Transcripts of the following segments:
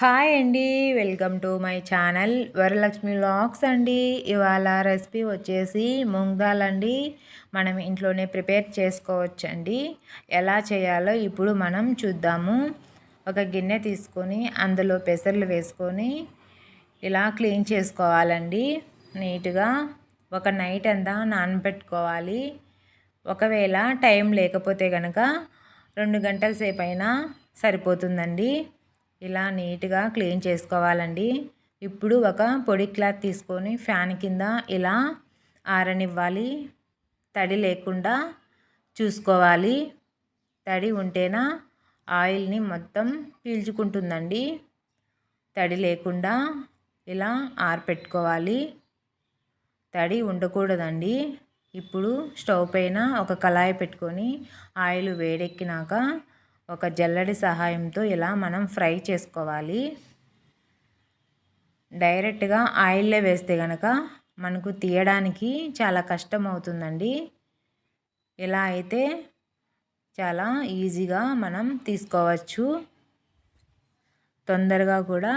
Hi అండి welcome to my channel Varalakshmi lakhs అండి. ఇవాళ రెసిపీ వచ్చేసి మూంగ్ దాల్ అండి. మనం ఇంట్లోనే ప్రిపేర్ చేసుకోవచ్చండి. ఎలా చేయాలో ఇప్పుడు మనం చూద్దాము. ఒక గిన్నె తీసుకొని అందులో పెసర్లు వేసుకొని ఇలా క్లీన్ చేసుకోవాలండి. నీట్గా ఒక నైట్ అంతా నానబెట్టుకోవాలి. ఒకవేళ టైం లేకపోతే కనుక రెండు గంటల సేపు అయినా సరిపోతుందండి. ఇలా నీట్గా క్లీన్ చేసుకోవాలండి. ఇప్పుడు ఒక పొడి క్లాత్ తీసుకొని ఫ్యాన్ కింద ఇలా ఆరనివ్వాలి. తడి లేకుండా చూసుకోవాలి. తడి ఉంటేనా ఆయిల్ని మొత్తం పీల్చుకుంటుందండి. తడి లేకుండా ఇలా ఆరపెట్టుకోవాలి. తడి ఉండకూడదండి. ఇప్పుడు స్టవ్ పైన ఒక కళాయి పెట్టుకొని ఆయిల్ వేడెక్కినాక ఒక జల్లడి సహాయంతో ఇలా మనం ఫ్రై చేసుకోవాలి. డైరెక్ట్గా ఆయిల్లో వేస్తే కనుక మనకు తీయడానికి చాలా కష్టం అవుతుందండి ఇలా అయితే చాలా ఈజీగా మనం తీసుకోవచ్చు. తొందరగా కూడా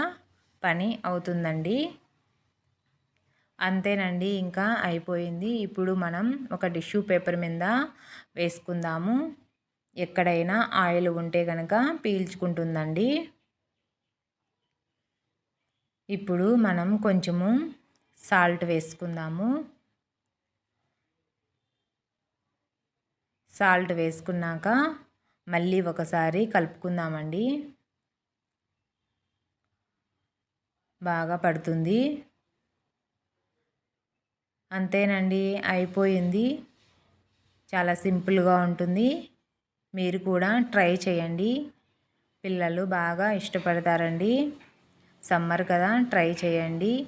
పని అవుతుందండి. అంతేనండి ఇంకా అయిపోయింది. ఇప్పుడు మనం ఒక టిష్యూ పేపర్ మీద వేసుకుందాము. ఎక్కడైనా ఆయిల్ ఉంటే కనుక పీల్చుకుంటుందండి. ఇప్పుడు మనం కొంచెము సాల్ట్ వేసుకుందాము. సాల్ట్ వేసుకున్నాక మళ్ళీ ఒకసారి కలుపుకుందామండి. బాగా పడుతుంది. అంతేనండి అయిపోయింది. చాలా సింపుల్గా ఉంటుంది. మీరు కూడా ట్రై చేయండి. పిల్లలు బాగా ఇష్టపడతారండి. సమ్మర్ కదా ట్రై చేయండి.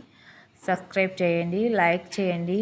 సబ్స్క్రైబ్ చేయండి లైక్ చేయండి.